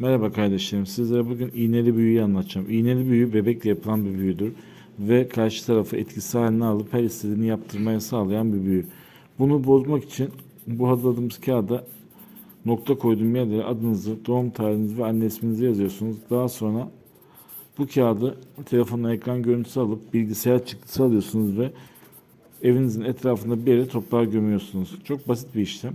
Merhaba kardeşlerim. Sizlere bugün iğneli büyüyü anlatacağım. İğneli büyü bebekle yapılan bir büyüdür ve karşı tarafı etkisi haline alıp her istediğini yaptırmaya sağlayan bir büyü. Bunu bozmak için bu hazırladığımız kağıda nokta koyduğum yerlere adınızı, doğum tarihinizi ve anne isminizi yazıyorsunuz. Daha sonra bu kağıdı telefonla ekran görüntüsü alıp bilgisayar çıktısı alıyorsunuz ve evinizin etrafında bir yere toprağa gömüyorsunuz. Çok basit bir işlem.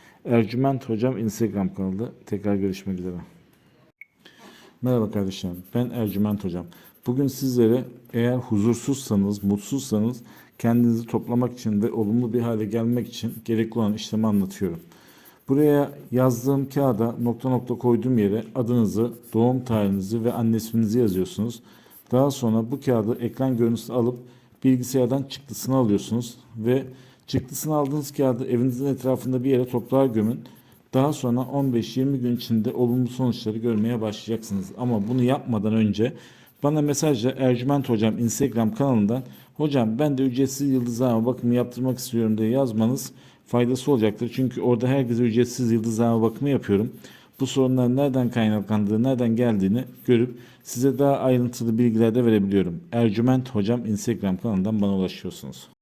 Ercüment Hocam Instagram kanalı. Tekrar görüşmek üzere. Merhaba kardeşlerim. Ben Ercüment Hocam. Bugün sizlere eğer huzursuzsanız, mutsuzsanız kendinizi toplamak için ve olumlu bir hale gelmek için gerekli olan işlemi anlatıyorum. Buraya yazdığım kağıda nokta nokta koyduğum yere adınızı, doğum tarihinizi ve anne isminizi yazıyorsunuz. Daha sonra bu kağıdı ekran görüntüsü alıp bilgisayardan çıktısını alıyorsunuz ve çıktısını aldığınız kağıdı evinizin etrafında bir yere toprağa gömün. Daha sonra 15-20 gün içinde olumlu sonuçları görmeye başlayacaksınız. Ama bunu yapmadan önce bana mesajla Ercüment Hocam Instagram kanalından Hocam ben de ücretsiz yıldızlama bakımı yaptırmak istiyorum diye yazmanız faydası olacaktır. Çünkü orada herkese ücretsiz yıldızlama bakımı yapıyorum. Bu sorunların nereden kaynaklandığı, nereden geldiğini görüp size daha ayrıntılı bilgiler de verebiliyorum. Ercüment Hocam Instagram kanalından bana ulaşıyorsunuz.